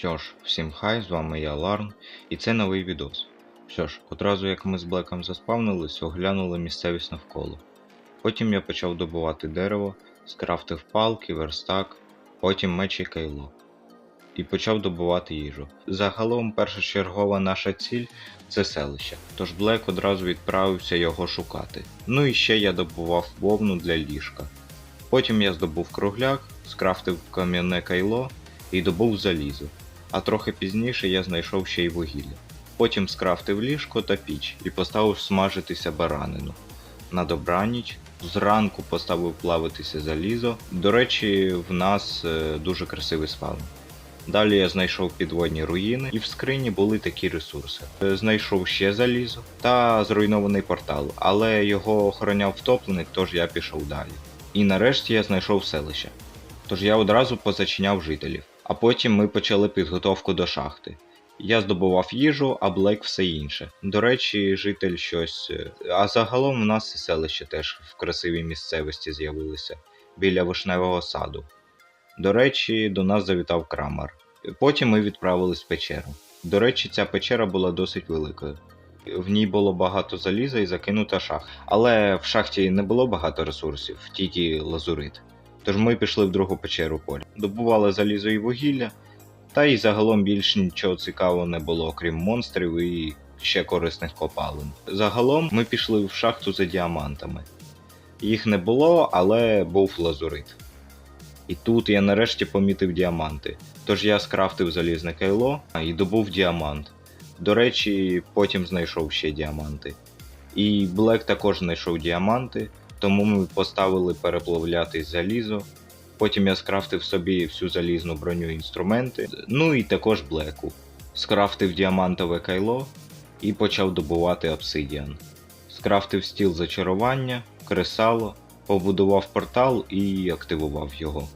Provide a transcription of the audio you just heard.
Що ж, всім хай, з вами я Ларн, і це новий відос. Що ж, одразу як ми з Блеком заспавнились, оглянули місцевість навколо. Потім я почав добувати дерево, скрафтив палки, верстак, потім меч і кайло. І почав добувати їжу. Загалом першочергова наша ціль це селище, тож Блек одразу відправився його шукати. Ну і ще я добував вовну для ліжка. Потім я здобув кругляк, скрафтив кам'яне кайло і добув залізо. А трохи пізніше я знайшов ще й вугілля. Потім скрафтив ліжко та піч і поставив смажитися баранину. На добраніч зранку поставив плавитися залізо. До речі, в нас е, дуже красивий спаун. Далі я знайшов підводні руїни, і в скрині були такі ресурси. Е, Знайшов ще залізо та зруйнований портал, але його охороняв втопленик, тож я пішов далі. І нарешті я знайшов селище. Тож я одразу позачиняв жителів. А потім ми почали підготовку до шахти. Я здобував їжу, а Блек все інше. До речі, житель щось. е, А загалом у нас і селище теж в красивій місцевості з'явилося біля вишневого саду. До речі, до нас завітав крамар. Потім ми відправились в печеру. До речі, ця печера була досить великою. В ній було багато заліза і закинута шахта. Але в шахті не було багато ресурсів, тільки лазурит. Тож ми пішли в другу печеру поля. Добували залізо і вугілля, та й загалом більш нічого цікавого не було, окрім монстрів і ще корисних копалин. Загалом ми пішли в шахту за діамантами. Їх не було, але був лазурит. І тут я нарешті помітив діаманти. Тож я скрафтив залізне кайло і добув діамант. До речі, потім знайшов ще діаманти. І Блек також знайшов діаманти, тому ми поставили переплавляти залізо. Потім я скрафтив собі всю залізну броню інструменти, ну і також блеку. Скрафтив діамантове кайло і почав добувати обсидіан. Скрафтив стіл зачарування, кресало, побудував портал і активував його.